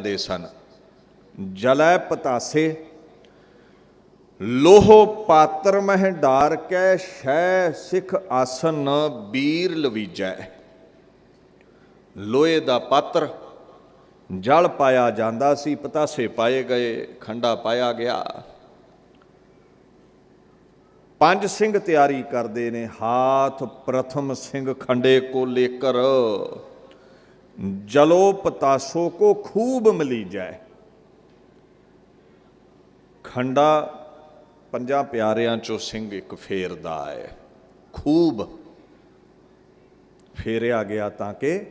ਦੇ ਸਨ। ਜਲੈ ਪਤਾਸੇ, ਲੋਹ ਪਾਤਰ ਮਹਿ ਡਾਰ ਕੈ, ਸ਼ੈ ਸਿਖ ਆਸਨ ਬੀਰ ਲਵੀਜੈ। ਲੋਹੇ ਦਾ ਪਾਤਰ, ਜਲ ਪਾਇਆ ਜਾਂਦਾ ਸੀ, ਪਤਾਸੇ ਪਾਏ ਗਏ, ਖੰਡਾ ਪਾਇਆ ਗਿਆ। ਪੰਜ ਸਿੰਘ ਤਿਆਰੀ ਕਰਦੇ ਨੇ, ਹਾਥ ਪ੍ਰਥਮ ਸਿੰਘ ਖੰਡੇ ਕੋ ਲੇਕਰ ਜਲੋ ਪਤਾਸੋ ਕੋ ਖੂਬ ਮਿਲੀ ਜਾਏ ਖੰਡਾ ਪੰਜਾਂ ਪਿਆਰਿਆਂ ਚੋਂ ਸਿੰਘ ਇੱਕ ਫੇਰਦਾ ਹੈ। ਖੂਬ। ਫੇਰਿਆ ਗਿਆ ਤਾਂ ਕਿ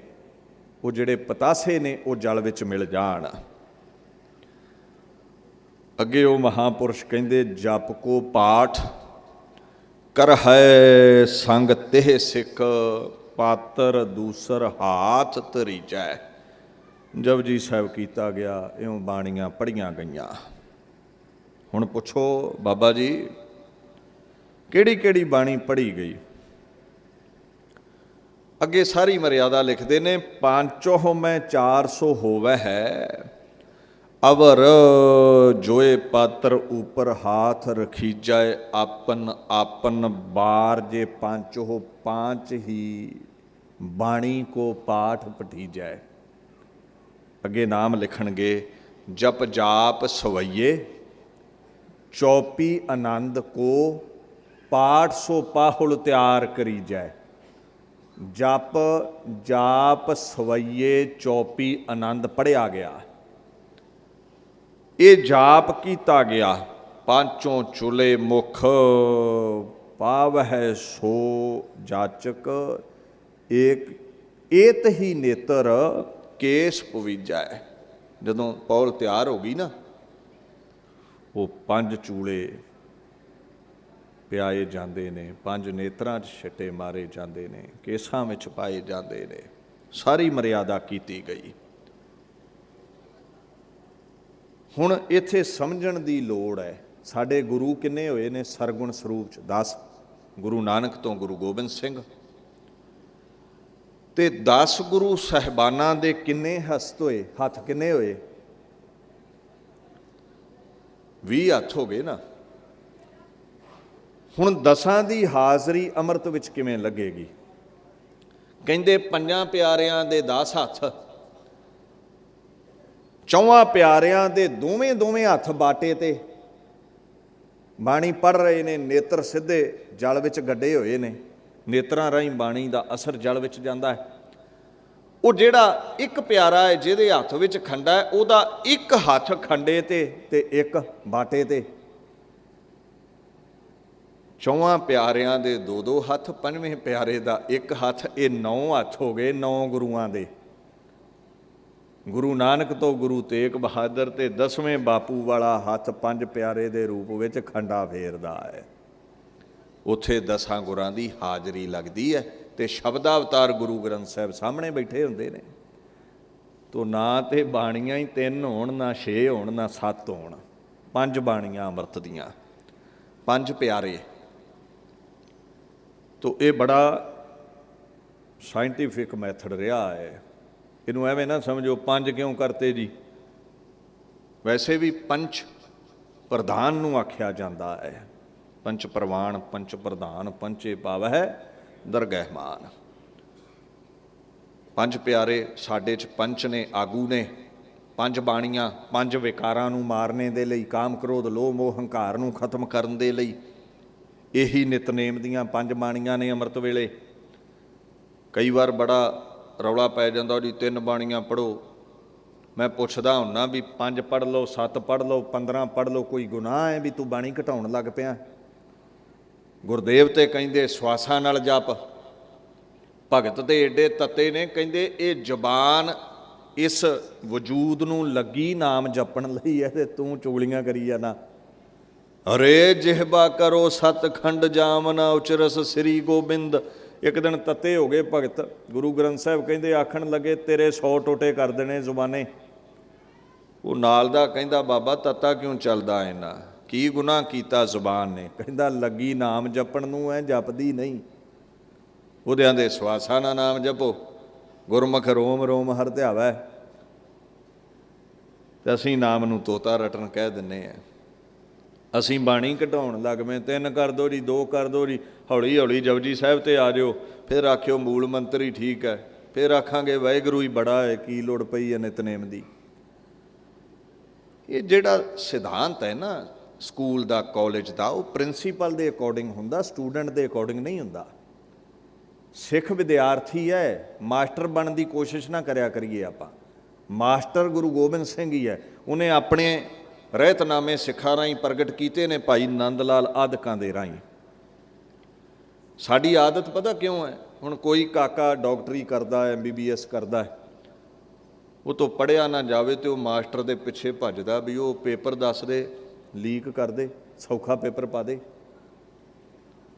ਉਹ ਜਿਹੜੇ ਪਤਾਸੇ ਨੇ, ਉਹ ਜਲ ਵਿੱਚ ਮਿਲ ਜਾਣ। ਅੱਗੇ ਉਹ ਮਹਾਪੁਰਸ਼ ਕਹਿੰਦੇ, ਜਪ ਕੋ ਪਾਠ, ਕਰ ਹੈ ਸੰਗ ਤਿਹ ਸਿੱਖ। ਪਾਤਰ ਦੂਸਰ ਹਾਥ ਤਰੀਜੈ ਜਪਜੀ ਸਾਹਿਬ ਕੀਤਾ ਗਿਆ, ਇਉਂ ਬਾਣੀਆਂ ਪੜੀਆਂ ਗਈਆਂ। ਹੁਣ ਪੁੱਛੋ, ਬਾਬਾ ਜੀ, ਕਿਹੜੀ ਕਿਹੜੀ ਬਾਣੀ ਪੜੀ ਗਈ? ਅੱਗੇ ਸਾਰੀ ਮਰਿਆਦਾ ਲਿਖਦੇ ਨੇ ਪਾਂਚੋ ਮੈਂ 400 ਹੋਵੇ ਹੈ, ਅਵਰ ਜੋਏ ਪਾਤਰ ਉਪਰ ਹਾਥ ਰਖੀ ਜਾਏ ਆਪਨ ਆਪਨ ਬਾਰ ਜੇ ਪਾਂਚੋ ਪਾਂਚ ਹੀ ਬਾਣੀ ਕੋ ਪਾਠ ਪਠੀ ਜਾਏ ਅੱਗੇ ਨਾਮ ਲਿਖਣਗੇ, ਜਪ ਜਾਪ ਸਵਈਏ, ਚੌਪੀ ਆਨੰਦ ਕੋ, ਪਾਠ ਸੋ ਪਾਹੁਲ ਤਿਆਰ ਕਰੀ ਜਾਏ ਜਪ ਜਾਪ ਸਵਈਏ, ਚੌਪੀ ਆਨੰਦ ਪੜਿਆ ਗਿਆ। ਇਹ ਜਾਪ ਕੀਤਾ ਗਿਆ, ਪਾਂਚੋਂ ਚੁਲੇ ਮੁਖ, ਪਾਵਹਿ ਸੋ ਜਾਚਕ ਏਕ ਏਤ ਹੀ ਨੇਤਰ ਕੇਸ ਪਵੀਜੈ। ਜਦੋਂ ਪੌਲ ਤਿਆਰ ਹੋ ਗਈ ਨਾ, ਉਹ ਪੰਜ ਚੂਲੇ ਪਿਆਏ ਜਾਂਦੇ ਨੇ, ਪੰਜ ਨੇਤਰਾਂ 'ਚ ਛੱਟੇ ਮਾਰੇ ਜਾਂਦੇ ਨੇ, ਕੇਸਾਂ ਵਿੱਚ ਪਾਏ ਜਾਂਦੇ ਨੇ, ਸਾਰੀ ਮਰਿਆਦਾ ਕੀਤੀ ਗਈ। ਹੁਣ ਇੱਥੇ ਸਮਝਣ ਦੀ ਲੋੜ ਹੈ। ਸਾਡੇ ਗੁਰੂ ਕਿੰਨੇ ਹੋਏ ਨੇ? ਸਰਗੁਣ ਸਰੂਪ ਚ 10 ਗੁਰੂ ਨਾਨਕ ਤੋਂ ਗੁਰੂ ਗੋਬਿੰਦ ਸਿੰਘ। ਤੇ 10 ਗੁਰੂ ਸਹਿਬਾਨਾਂ ਦੇ ਕਿੰਨੇ ਹਸਤ ਹੋਏ, ਹੱਥ ਕਿੰਨੇ ਹੋਏ? 20 ਹੱਥ ਹੋ ਗਏ ਨਾ। ਹੁਣ ਦਸਾਂ ਦੀ ਹਾਜ਼ਰੀ ਅੰਮ੍ਰਿਤ ਵਿੱਚ ਕਿਵੇਂ ਲੱਗੇਗੀ? ਕਹਿੰਦੇ ਪੰਜਾਂ ਪਿਆਰਿਆਂ ਦੇ 10 ਹੱਥ, ਚੌਵਾਂ ਪਿਆਰਿਆਂ ਦੇ ਦੋਵੇਂ ਦੋਵੇਂ ਹੱਥ ਬਾਟੇ ਤੇ। ਬਾਣੀ ਪੜ ਰਹੇ ਨੇ, ਨੇਤਰ ਸਿੱਧੇ ਜਲ ਵਿੱਚ ਗੱਡੇ ਹੋਏ ਨੇ। ਨੇਤਰਾਂ ਰਾਹੀਂ ਬਾਣੀ ਦਾ ਅਸਰ ਜਲ ਵਿੱਚ ਜਾਂਦਾ ਹੈ। ਉਹ ਜਿਹੜਾ ਇੱਕ ਪਿਆਰਾ ਹੈ, ਜਿਹਦੇ ਹੱਥ ਵਿੱਚ ਖੰਡਾ ਹੈ, ਉਹਦਾ ਇੱਕ ਹੱਥ ਖੰਡੇ ਤੇ ਤੇ ਇੱਕ ਬਾਟੇ ਤੇ। ਚੌਵਾਂ ਪਿਆਰਿਆਂ ਦੇ ਦੋ ਦੋ ਹੱਥ, ਪੰਜਵੇਂ ਪਿਆਰੇ ਦਾ ਇੱਕ ਹੱਥ, ਇਹ ਨੌ ਹੱਥ ਹੋ ਗਏ ਨੌ ਗੁਰੂਆਂ ਦੇ। ਗੁਰੂ ਨਾਨਕ ਤੋਂ ਗੁਰੂ ਤੇਗ ਬਹਾਦਰ ਤੇ ਦਸਵੇਂ ਬਾਪੂ ਵਾਲਾ ਹੱਥ ਪੰਜ ਪਿਆਰੇ ਦੇ ਰੂਪ ਵਿੱਚ ਖੰਡਾ ਫੇਰਦਾ ਹੈ। ਉੱਥੇ ਦਸਾਂ ਗੁਰਾਂ ਦੀ ਹਾਜ਼ਰੀ ਲੱਗਦੀ ਹੈ ਤੇ ਸ਼ਬਦਾਵਤਾਰ ਗੁਰੂ ਗ੍ਰੰਥ ਸਾਹਿਬ ਸਾਹਮਣੇ ਬੈਠੇ ਹੁੰਦੇ ਨੇ। ਤੋ ਨਾ ਤੇ ਬਾਣੀਆਂ ਹੀ ਤਿੰਨ ਹੋਣ, ਨਾ ਛੇ ਹੋਣ, ਨਾ ਸੱਤ ਹੋਣ। ਪੰਜ ਬਾਣੀਆਂ ਅੰਮ੍ਰਿਤ ਦੀਆਂ। ਪੰਜ ਪਿਆਰੇ। ਤੋ ਇਹ ਬੜਾ ਸਾਇੰਟੀਫਿਕ ਮੈਥਡ ਰਿਹਾ ਹੈ। ਇਹਨੂੰ ਐਵੇਂ ਨਾ ਸਮਝੋ, ਪੰਜ ਕਿਉਂ ਕਰਤੇ ਜੀ? ਵੈਸੇ ਵੀ ਪੰਚ ਪ੍ਰਧਾਨ ਨੂੰ ਆਖਿਆ ਜਾਂਦਾ ਹੈ। ਪੰਚ ਪ੍ਰਵਾਨ ਪੰਚ ਪ੍ਰਧਾਨ, ਪੰਚੇ ਪਾਵਹਿ ਦਰਗਹਿ ਮਾਨ ਪੰਜ ਪਿਆਰੇ ਸਾਡੇ ਚ ਪੰਚ ਨੇ, ਆਗੂ ਨੇ, ਪੰਜ ਬਾਣੀਆਂ, ਪੰਜ ਵਿਕਾਰਾਂ ਨੂੰ ਮਾਰਨੇ ਦੇ ਲਈ, ਕਾਮ ਕ੍ਰੋਧ, ਲੋਭ, ਮੋਹ, ਹੰਕਾਰ ਨੂੰ ਖਤਮ ਕਰਨ ਦੇ ਲਈ। ਇਹੀ ਨਿਤਨੇਮ ਦੀਆਂ ਪੰਜ ਬਾਣੀਆਂ ਨੇ ਅੰਮ੍ਰਿਤ ਵੇਲੇ। ਕਈ ਵਾਰ ਬੜਾ ਰੌਲਾ ਪੈ ਜਾਂਦਾ ਜੀ ਤਿੰਨ ਬਾਣੀਆਂ ਪੜੋ ਮੈਂ ਪੁੱਛਦਾ ਹੁੰਨਾ ਵੀ ਪੰਜ ਪੜ ਲਓ, ਸੱਤ ਪੜ ਲਓ 15 ਪੜ ਲਓ, ਕੋਈ ਗੁਨਾਹ ਹੈ ਵੀ ਤੂੰ ਬਾਣੀ ਘਟਾਉਣ ਲੱਗ ਪਿਆ? ਗੁਰਦੇਵ ਤੇ ਕਹਿੰਦੇ ਸਵਾਸਾਂ ਨਾਲ ਜਪ। ਭਗਤ ਤੇ ਏਡੇ ਤੱਤੇ ਨੇ, ਕਹਿੰਦੇ ਇਹ ਜ਼ਬਾਨ ਇਸ ਵਜੂਦ ਨੂੰ ਲੱਗੀ ਨਾਮ ਜਪਣ ਲਈ ਹੈ ਤੇ ਤੂੰ ਚੁਗਲੀਆਂ ਕਰੀ ਜਾਣਾ। ਅਰੇ ਜਿਹਬਾ ਕਰੋ ਸਤਖੰਡ ਜਾਮਨਾ ਉਚਰਸ ਸ੍ਰੀ ਗੋਬਿੰਦ। ਇੱਕ ਦਿਨ ਤੱਤੇ ਹੋ ਗਏ ਭਗਤ, ਗੁਰੂ ਗ੍ਰੰਥ ਸਾਹਿਬ ਕਹਿੰਦੇ ਆਖਣ ਲੱਗੇ, ਤੇਰੇ 100 ਟੋਟੇ ਕਰ ਦੇਣੇ ਜ਼ੁਬਾਨੇ। ਉਹ ਨਾਲ ਦਾ ਕਹਿੰਦਾ, ਬਾਬਾ ਤੱਤਾ ਕਿਉਂ ਚੱਲਦਾ ਇਹਨਾਂ ਕੀ ਗੁਨਾਹ ਕੀਤਾ ਜ਼ੁਬਾਨ ਨੇ? ਕਹਿੰਦਾ, ਲੱਗੀ ਨਾਮ ਜਪਣ ਨੂੰ ਐ ਜਪਦੀ ਨਹੀਂ। ਉਹਦਿਆਂ ਦੇ ਸਵਾਸਾਂ ਨਾਲ ਨਾਮ ਜਪੋ। ਗੁਰਮੁਖ ਰੋਮ ਰੋਮ ਹਰ ਧਿਆਵੈ। ਤੇ ਅਸੀਂ ਨਾਮ ਨੂੰ ਤੋਤਾ ਰਟਣ ਕਹਿ ਦਿੰਨੇ ਆ। ਅਸੀਂ ਬਾਣੀ ਕਢਾਉਣ ਲੱਗਵੇਂ ਤਿੰਨ ਕਰ ਦੋ ਜੀ, ਦੋ ਕਰ ਦੋ ਜੀ। ਹੌਲੀ ਹੌਲੀ ਜਪਜੀ ਸਾਹਿਬ ਤੇ ਆ ਜਿਓ। ਫਿਰ ਆਖਿਓ, ਮੂਲ ਮੰਤਰ ਹੀ ਠੀਕ ਹੈ ਫਿਰ ਆਖਾਂਗੇ, ਵਾਹਿਗੁਰੂ ਹੀ ਬੜਾ ਹੈ ਕੀ ਲੋੜ ਪਈ ਹੈ ਨਿਤਨੇਮ ਦੀ। ਇਹ ਜਿਹੜਾ ਸਿਧਾਂਤ ਹੈ ਨਾ ਸਕੂਲ ਦਾ, ਕਾਲਜ ਦਾ, ਉਹ ਪ੍ਰਿੰਸੀਪਲ ਦੇ ਅਕੋਰਡਿੰਗ ਹੁੰਦਾ, ਸਟੂਡੈਂਟ ਦੇ ਅਕੋਰਡਿੰਗ ਨਹੀਂ ਹੁੰਦਾ। ਸਿੱਖ ਵਿਦਿਆਰਥੀ ਹੈ, ਮਾਸਟਰ ਬਣਨ ਦੀ ਕੋਸ਼ਿਸ਼ ਨਾ ਕਰਿਆ ਕਰੀਏ ਆਪਾਂ। ਮਾਸਟਰ ਗੁਰੂ ਗੋਬਿੰਦ ਸਿੰਘ ਹੀ ਹੈ, ਉਹਨੇ ਆਪਣੇ ਰਹਿਤਨਾਮੇ ਸਿੱਖਾਂ ਰਾਹੀਂ ਪ੍ਰਗਟ ਕੀਤੇ ਨੇ ਭਾਈ ਨੰਦ ਲਾਲ ਆਦਿਕਾਂ ਦੇ ਰਾਹੀਂ। ਸਾਡੀ ਆਦਤ ਪਤਾ ਕਿਉਂ ਹੈ? ਹੁਣ ਕੋਈ ਕਾਕਾ ਡਾਕਟਰੀ ਕਰਦਾ ਹੈ ਐਮਬੀਬੀਐਸ ਕਰਦਾ ਹੈ, ਉਹ ਤੋਂ ਪੜਿਆ ਨਾ ਜਾਵੇ ਤੇ ਉਹ ਮਾਸਟਰ ਦੇ ਪਿੱਛੇ ਭੱਜਦਾ ਵੀ ਉਹ ਪੇਪਰ ਦੱਸ ਦੇ ਲੀਕ ਕਰ ਦੇ, ਸੌਖਾ ਪੇਪਰ ਪਾ ਦੇ।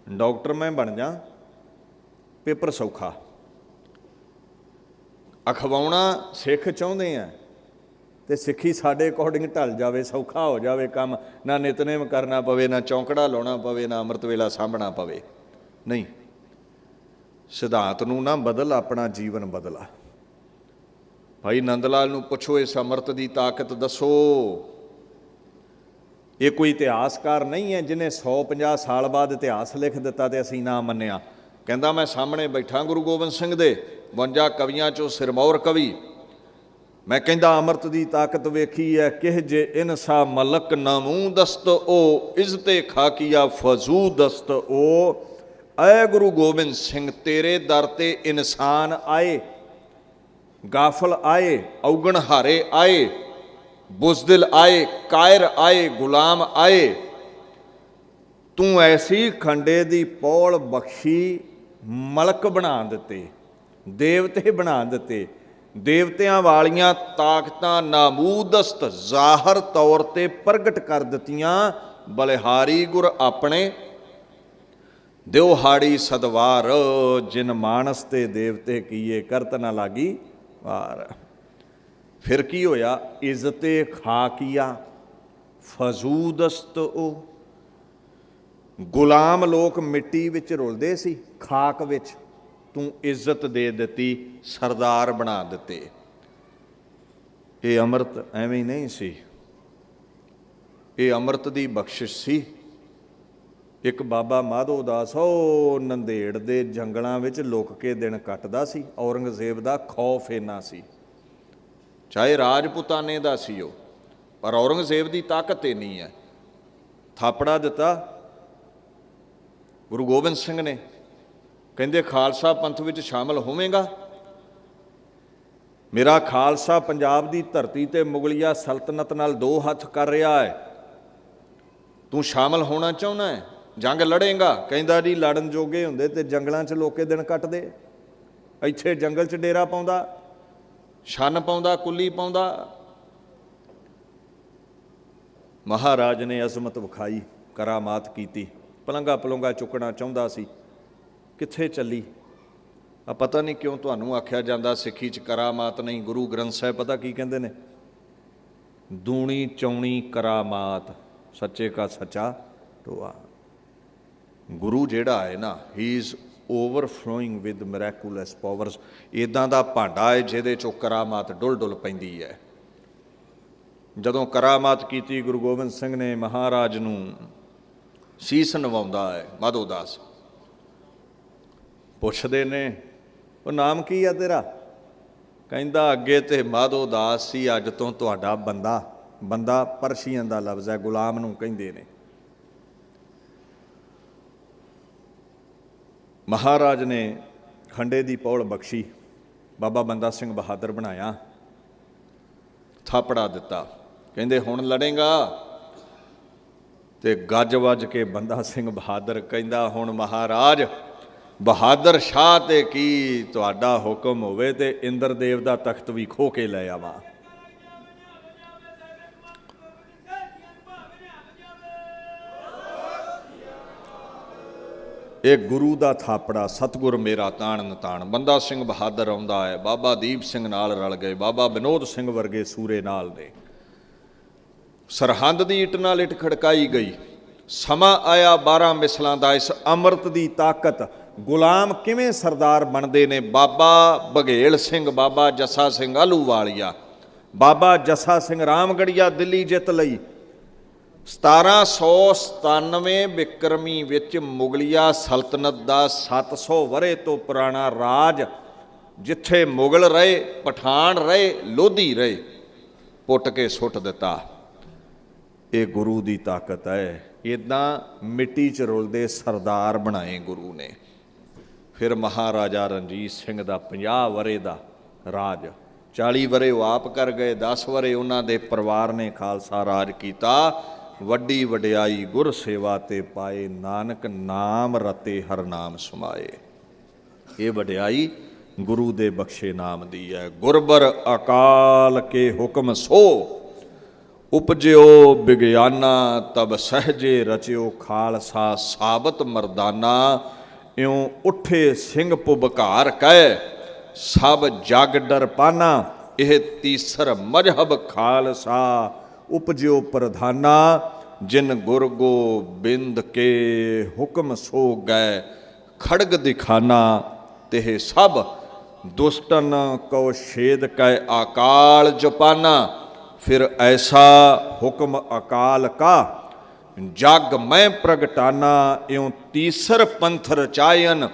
ਡਾਕਟਰ ਮੈਂ ਬਣ ਜਾ, ਪੇਪਰ ਸੌਖਾ। ਅਖਵਾਉਣਾ ਸਿੱਖ ਚਾਹੁੰਦੇ ਆ ਤੇ ਸਿੱਖੀ ਸਾਡੇ ਅਕੋਰਡਿੰਗ ਢਲ ਜਾਵੇ, ਸੌਖਾ ਹੋ ਜਾਵੇ ਕੰਮ, ਨਾ ਨਿਤਨੇਮ ਕਰਨਾ ਪਵੇ, ਨਾ ਚੌਂਕੜਾ ਲਾਉਣਾ ਪਵੇ, ਨਾ ਅੰਮ੍ਰਿਤ ਵੇਲਾ ਸਾਂਭਣਾ ਪਵੇ। ਨਹੀਂ, ਸਿਧਾਂਤ ਨੂੰ ਨਾ ਬਦਲ, ਆਪਣਾ ਜੀਵਨ ਬਦਲਾ। ਭਾਈ ਨੰਦ ਲਾਲ ਨੂੰ ਪੁੱਛੋ, ਇਸ ਅੰਮ੍ਰਿਤ ਦੀ ਤਾਕਤ ਦੱਸੋ। ਇਹ ਕੋਈ ਇਤਿਹਾਸਕਾਰ ਨਹੀਂ ਹੈ ਜਿਨੇ 150 ਸਾਲ ਬਾਅਦ ਇਤਿਹਾਸ ਲਿਖ ਦਿੱਤਾ ਤੇ ਅਸੀਂ ਨਾ ਮੰਨਿਆ। ਕਹਿੰਦਾ ਮੈਂ ਸਾਹਮਣੇ ਬੈਠਾ ਗੁਰੂ ਗੋਬਿੰਦ ਸਿੰਘ ਦੇ 52 ਕਵੀਆਂ ਚੋਂ ਸਿਰਮੌਰ ਕਵੀ। ਮੈਂ ਕਹਿੰਦਾ ਅੰਮ੍ਰਿਤ ਦੀ ਤਾਕਤ ਵੇਖੀ ਹੈ ਕਿਹ ਜੇ ਇਨਸਾ ਮਲਕ ਨਮੂ ਦਸਤ ਉਹ ਇਜ਼ਤੇ ਖਾਕੀਆ ਫਜ਼ੂ ਦਸਤ ਉਹ ਐ ਗੁਰੂ ਗੋਬਿੰਦ ਸਿੰਘ, ਤੇਰੇ ਦਰ ਤੇ ਇਨਸਾਨ ਆਏ, ਗਾਫਲ ਆਏ, ਔਗਣ ਹਾਰੇ ਆਏ। ਬੁਜ਼ਦਿਲ ਆਏ ਕਾਇਰ ਆਏ ਗੁਲਾਮ ਆਏ ਤੂੰ ਐਸੀ ਖੰਡੇ ਦੀ ਪੌਲ ਬਖਸ਼ੀ ਮਲਕ ਬਣਾ ਦਿੱਤੇ ਦੇਵਤੇ ਬਣਾ ਦਿੱਤੇ ਦੇਵਤਿਆਂ ਵਾਲੀਆਂ ਤਾਕਤਾਂ ਨਾਮੂਦਸਤ ਜ਼ਾਹਰ ਤੌਰ ਤੇ ਪ੍ਰਗਟ ਕਰ ਦਿੱਤੀਆਂ ਬਲਿਹਾਰੀ ਗੁਰ ਆਪਣੇ ਦਿਵਹਾੜੀ ਸਦਵਾਰ ਜਿਨ ਮਾਨਸ ਤੇ ਦੇਵਤੇ ਕੀਏ ਕਰਤ ਨਾ ਲਾਗੀ ਵਾਰ ਫਿਰ ਕੀ ਹੋਇਆ? ਇੱਜ਼ਤੇ ਖਾਕੀਆ ਫਜ਼ੂਦਸਤ ਉਹ ਗੁਲਾਮ ਲੋਕ ਮਿੱਟੀ ਵਿੱਚ ਰੁਲਦੇ ਸੀ, ਖਾਕ ਵਿੱਚ ਤੂੰ ਇੱਜ਼ਤ ਦੇ ਦਿੱਤੀ, ਸਰਦਾਰ ਬਣਾ ਦਿੱਤੇ। ਇਹ ਅੰਮ੍ਰਿਤ ਐਵੇਂ ਹੀ ਨਹੀਂ ਸੀ। ਇਹ ਅੰਮ੍ਰਿਤ ਦੀ ਬਖਸ਼ਿਸ਼ ਸੀ। ਇੱਕ ਬਾਬਾ ਮਾਧੋ ਦਾਸ ਉਹ ਨੰਦੇੜ ਦੇ ਜੰਗਲਾਂ ਵਿੱਚ ਲੁਕ ਕੇ ਦਿਨ ਕੱਟਦਾ ਸੀ, ਔਰੰਗਜ਼ੇਬ ਦਾ ਖੌਫ ਇੰਨਾ ਸੀ। ਚਾਹੇ ਰਾਜਪੂਤਾਨੇ ਦਾ ਸੀ ਉਹ, ਪਰ ਔਰੰਗਜ਼ੇਬ ਦੀ ਤਾਕਤ ਇੰਨੀ ਹੈ। ਥਾਪੜਾ ਦਿੱਤਾ। ਗੁਰੂ ਗੋਬਿੰਦ ਸਿੰਘ ਨੇ ਕਹਿੰਦੇ, ਖਾਲਸਾ ਪੰਥ ਵਿੱਚ ਸ਼ਾਮਲ ਹੋਵੇਂਗਾ? ਮੇਰਾ ਖਾਲਸਾ ਪੰਜਾਬ ਦੀ ਧਰਤੀ ਤੇ ਮੁਗਲਿਆ ਸਲਤਨਤ ਨਾਲ ਦੋ ਹੱਥ ਕਰ ਰਿਹਾ ਹੈ। ਤੂੰ ਸ਼ਾਮਲ ਹੋਣਾ ਚਾਹੁੰਦਾ ਹੈ? ਜੰਗ ਲੜੇਗਾ? ਕਹਿੰਦਾ ਜੀ, ਲੜਨ ਜੋਗੇ ਹੁੰਦੇ ਤੇ ਜੰਗਲਾਂ 'ਚ ਲੋਕੇ ਦਿਨ ਕੱਟਦੇ। ਇੱਥੇ ਜੰਗਲ 'ਚ ਡੇਰਾ ਪਾਉਂਦਾ। ਛੰਨ ਪਾਉਂਦਾ, ਕੁੱਲੀ ਪਾਉਂਦਾ। ਮਹਾਰਾਜ ਨੇ ਅਜ਼ਮਤ ਵਿਖਾਈ, ਕਰਾਮਾਤ ਕੀਤੀ। ਪਲੰਗਾ ਪਲੰਗਾ ਚੁੱਕਣਾ ਚਾਹੁੰਦਾ ਸੀ। ਕਿੱਥੇ ਚੱਲੀ? ਆ ਪਤਾ ਨਹੀਂ ਕਿਉਂ ਤੁਹਾਨੂੰ ਆਖਿਆ ਜਾਂਦਾ ਸਿੱਖੀ 'ਚ ਕਰਾਮਾਤ ਨਹੀਂ, ਗੁਰੂ ਗ੍ਰੰਥ ਸਾਹਿਬ ਪਤਾ ਕੀ ਕਹਿੰਦੇ ਨੇ? ਦੂਣੀ ਚੌਣੀ ਕਰਾਮਾਤ, ਸੱਚੇ ਕਾ ਸੱਚਾ ਟੋਆ ਗੁਰੂ ਜਿਹੜਾ ਹੈ ਨਾ ਹੀ is overflowing with miraculous powers ਇਦਾਂ ਦਾ ਭਾਂਡਾ ਹੈ ਜਿਹਦੇ ਚੋਂ ਕਰਾਮਾਤ ਡੁੱਲ ਡੁੱਲ ਪੈਂਦੀ ਹੈ। ਜਦੋਂ ਕਰਾਮਾਤ ਕੀਤੀ, ਗੁਰੂ ਗੋਬਿੰਦ ਸਿੰਘ ਨੇ ਮਹਾਰਾਜ ਨੂੰ ਸੀਸ ਨਵਾਉਂਦਾ ਹੈ, ਮਾਧੋ ਦਾਸ। ਪੁੱਛਦੇ ਨੇ, ਉਹ ਨਾਮ ਕੀ ਆ ਤੇਰਾ? ਕਹਿੰਦਾ, ਅੱਗੇ ਤੇ ਮਾਧੋ ਦਾਸ ਸੀ ਅੱਜ ਤੋਂ ਤੁਹਾਡਾ ਬੰਦਾ ਬੰਦਾ ਪਰਸ਼ੀਅਨ ਦਾ ਲਫ਼ਜ਼ ਹੈ, ਗੁਲਾਮ ਨੂੰ ਕਹਿੰਦੇ ਨੇ। ਮਹਾਰਾਜ ਨੇ ਖੰਡੇ ਦੀ ਪੌਲ ਬਖਸ਼ੀ, ਬਾਬਾ ਬੰਦਾ ਸਿੰਘ ਬਹਾਦਰ ਬਣਾਇਆ, ਥਾਪੜਾ ਦਿੱਤਾ। ਕਹਿੰਦੇ, ਹੁਣ ਲੜੇਗਾ? ਤੇ ਗੱਜ ਵੱਜ ਕੇ ਬੰਦਾ ਸਿੰਘ ਬਹਾਦਰ ਕਹਿੰਦਾ, ਹੁਣ ਮਹਾਰਾਜ, ਬਹਾਦਰ ਸ਼ਾਹ ਤੇ ਕੀ ਤੁਹਾਡਾ ਹੁਕਮ ਹੋਵੇ ਤੇ ਇੰਦਰ ਦੇਵ ਦਾ ਤਖਤ ਵੀ ਖੋ ਕੇ ਲੈ ਆਵਾਂ। ਇਹ ਗੁਰੂ ਦਾ ਥਾਪੜਾ, ਸਤਗੁਰ ਮੇਰਾ ਤਾਣ ਨਤਾਣ। ਬੰਦਾ ਸਿੰਘ ਬਹਾਦਰ ਆਉਂਦਾ ਹੈ, ਬਾਬਾ ਦੀਪ ਸਿੰਘ ਨਾਲ ਰਲ ਗਏ, ਬਾਬਾ ਵਿਨੋਦ ਸਿੰਘ ਵਰਗੇ ਸੂਰੇ ਨਾਲ ਨੇ ਸਰਹੰਦ ਦੀ ਇੱਟ ਨਾਲ ਇੱਟ ਖੜਕਾਈ ਗਈ। ਸਮਾਂ ਆਇਆ 12 ਮਿਸਲਾਂ ਦਾ, ਇਸ ਅੰਮ੍ਰਿਤ ਦੀ ਤਾਕਤ। ਗੁਲਾਮ ਕਿਵੇਂ ਸਰਦਾਰ ਬਣਦੇ ਨੇ? ਬਾਬਾ ਬਘੇਲ ਸਿੰਘ, ਬਾਬਾ ਜੱਸਾ ਸਿੰਘ ਆਲੂਵਾਲੀਆ ਬਾਬਾ ਜੱਸਾ ਸਿੰਘ ਰਾਮਗੜੀਆ ਦਿੱਲੀ ਜਿੱਤ ਲਈ। 1797 ਬਿਕਰਮੀ ਵਿੱਚ ਮੁਗਲਿਆ ਸਲਤਨਤ ਦਾ 700 ਵਰੇ ਤੋਂ ਪੁਰਾਣਾ ਰਾਜ, ਜਿੱਥੇ ਮੁਗਲ ਰਹੇ, ਪਠਾਨ ਰਹੇ, ਲੋਧੀ ਰਹੇ, ਪੁੱਟ ਕੇ ਸੁੱਟ ਦਿੱਤਾ। ਇਹ ਗੁਰੂ ਦੀ ਤਾਕਤ ਹੈ। ਇਦਾਂ ਮਿੱਟੀ 'ਚ ਰੁਲਦੇ ਸਰਦਾਰ ਬਣਾਏ ਗੁਰੂ ਨੇ। ਫਿਰ ਮਹਾਰਾਜਾ ਰਣਜੀਤ ਸਿੰਘ ਦਾ 50 ਵਰੇ ਦਾ ਰਾਜ 40 ਵਰੇ ਉਹ ਆਪ ਕਰ ਗਏ 10 ਵਰੇ ਉਹਨਾਂ ਦੇ ਪਰਿਵਾਰ ਨੇ ਖਾਲਸਾ ਰਾਜ ਕੀਤਾ। ਵੱਡੀ ਵਡਿਆਈ ਗੁਰ ਸੇਵਾ ਤੇ ਪਾਏ, ਨਾਨਕ ਨਾਮ ਰਤੇ ਹਰ ਨਾਮ ਸਮਾਏ। ਇਹ ਵਡਿਆਈ ਗੁਰੂ ਦੇ ਬਖਸ਼ੇ ਨਾਮ ਦੀ ਹੈ। ਗੁਰਬਰ ਅਕਾਲ ਕੇ ਹੁਕਮ ਸੋ, ਉਪਜਿਓ ਵਿਗਿਆਨਾ ਤਬ ਸਹਜੇ ਰਚਿਓ ਖਾਲਸਾ ਸਾਬਤ ਮਰਦਾਨਾ। ਇਉ ਉੱਠੇ ਸਿੰਘ ਪੁਬਕਾਰ ਕਹਿ, ਸਭ ਜਗ ਡਰਪਾਨਾ, ਇਹ ਤੀਸਰ ਮਜਹਬ ਖਾਲਸਾ। ਉਪਜਿਓ ਪ੍ਰਧਾਨਾ, ਜਿਨ ਗੁਰ ਗੋਬਿੰਦ ਕੇ ਹੁਕਮ ਸੋ ਗਏ ਖੜਗ ਦਿਖਾਨਾ ਤੇ ਸਭ ਦੁਸ਼ਟਨ ਕੋ ਛੇਦ ਕੈ ਆਕਾਲ ਜਪਾਨਾ। ਫਿਰ ਐਸਾ ਹੁਕਮ ਅਕਾਲ ਕਾ, ਜਗ ਮੈਂ ਪ੍ਰਗਟਾਨਾ, ਇਉ ਤੀਸਰ ਪੰਥ ਰਚਾਇਨ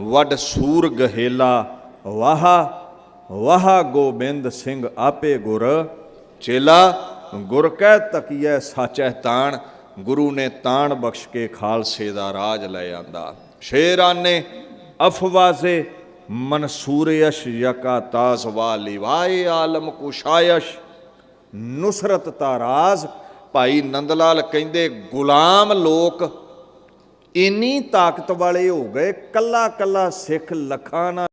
ਵਡ ਸੂਰ ਗਹੇਲਾ, ਵਾਹ ਵਾਹ ਗੋਬਿੰਦ ਸਿੰਘ ਆਪੇ ਗੁਰ, ਚੇਲਾ ਗੁਰ ਕਹਿ ਤਕੀਐ, ਸਾਚੈ ਤਾਣ, ਗੁਰੂ ਨੇ ਤਾਣ ਬਖਸ਼ ਕੇ ਖਾਲਸੇ ਦਾ ਰਾਜ ਲੈ ਆਂਦਾ। ਸ਼ੇਰਾਨੇ, ਅਫਵਾਜ਼ੇ ਮਨਸੂਰਯਸ਼ ਯਕਾ ਤਾਸ ਵਾਲੀ ਵਾਏ ਆਲਮ ਕੁਸ਼ਾਇਸ਼। ਨੁਸਰਤ ਤਾਰਾਜ਼ ਭਾਈ ਨੰਦ ਲਾਲ ਕਹਿੰਦੇ, ਗੁਲਾਮ ਲੋਕ, ਇੰਨੀ ਤਾਕਤ ਵਾਲੇ ਹੋ ਗਏ ਕੱਲਾ ਕੱਲਾ ਸਿੱਖ ਲੱਖਾਂ ਨਾਲ